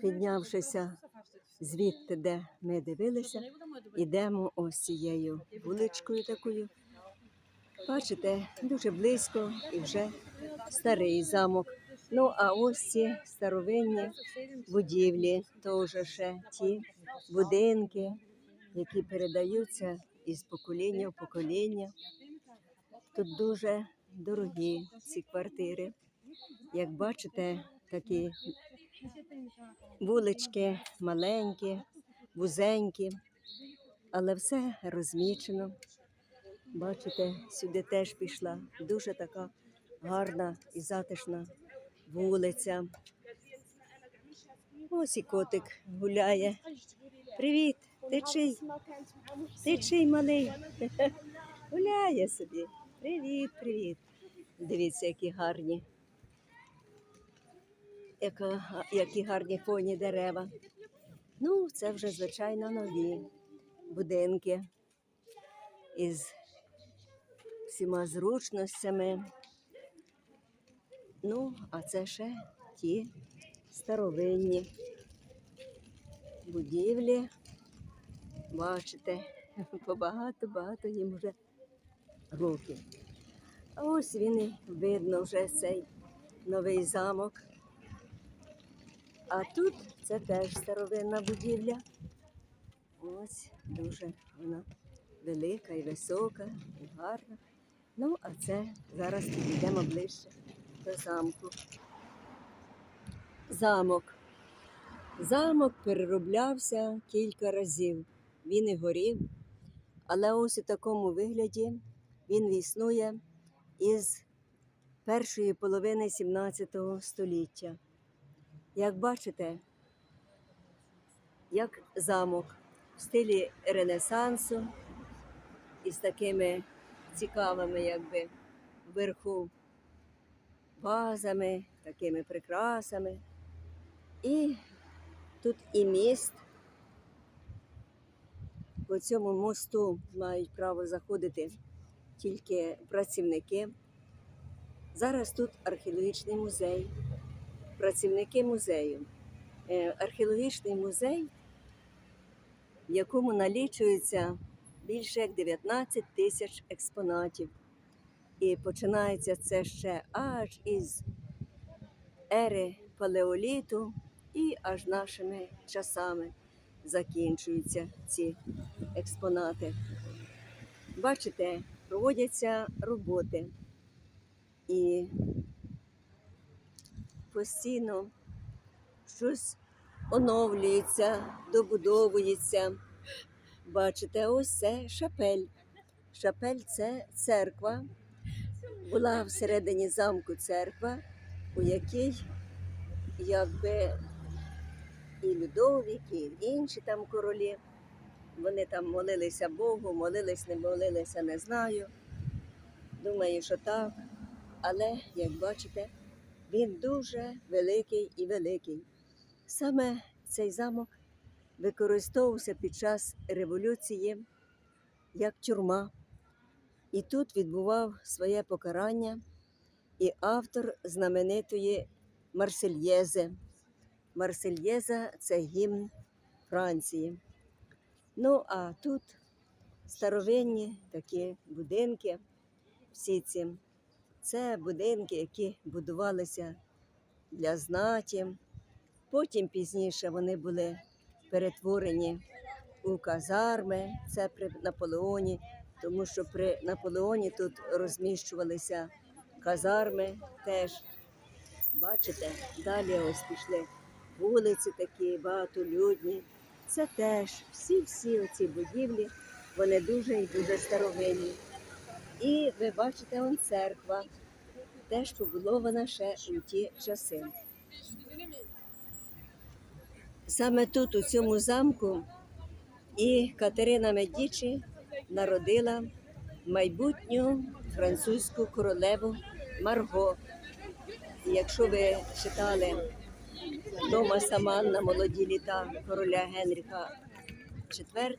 піднявшися звідти, де ми дивилися, ідемо ось цією вуличкою такою. Бачите, дуже близько і вже старий замок. Ну, а ось ці старовинні будівлі, теж ще ті будинки, які передаються із покоління в покоління. Тут дуже дорогі ці квартири. Як бачите, такі вулички маленькі, вузенькі, але все розмічено. Бачите, сюди теж пішла дуже така гарна і затишна вулиця. Ось і котик гуляє. Привіт, ти чий? Ти чий малий? Гуляє собі. Привіт, привіт. Дивіться, які гарні. Яка, які гарні фоні дерева. Ну, це вже, звичайно, нові будинки із всіма зручностями. Ну, а це ще ті старовинні будівлі. Бачите, побагато-багато їм вже років. А ось він і видно вже цей новий замок. А тут це теж старовинна будівля. Ось дуже вона велика і висока, і гарна. Ну, а це зараз підійдемо ближче до замку. Замок. Замок перероблявся кілька разів. Він і горів, але ось у такому вигляді він існує із першої половини 17 століття. Як бачите, як замок в стилі Ренесансу із такими цікавими, якби вверху вазами, такими прикрасами. І тут і міст. По цьому мосту мають право заходити тільки працівники. Зараз тут археологічний музей. Працівники музею. Е, Археологічний музей, в якому налічується більше як 19 тисяч експонатів. І починається це ще аж із ери палеоліту і аж нашими часами закінчуються ці експонати. Бачите, проводяться роботи і постійно щось оновлюється, добудовується. Бачите, ось це шапель. Шапель це церква. Була всередині замку церква, у якій якби і Людовік, і інші там королі. Вони там молилися Богу, молились, не молилися, не знаю. Думаю, що так. Але, як бачите, він дуже великий і великий. Саме цей замок використовувався під час революції як тюрма. І тут відбував своє покарання і автор знаменитої Марсельєзи. Марсельєза це гімн Франції. Ну, а тут старовинні такі будинки, всі ці. Це будинки, які будувалися для знаті. Потім пізніше вони були перетворені у казарми, це при Наполеоні, тому що при Наполеоні тут розміщувалися казарми теж. Бачите, далі ось пішли вулиці такі багатолюдні. Це теж всі-всі оці будівлі, вони дуже і дуже старовинні. І ви бачите, он церква, теж побудована ще у ті часи. Саме тут, у цьому замку, і Катерина Медічі народила майбутню французьку королеву Марго. І якщо ви читали Томаса Манна молоді літа короля Генріха IV,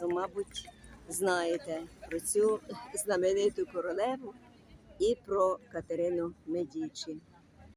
то, мабуть, знаєте про цю знамениту королеву і про Катерину Медічі.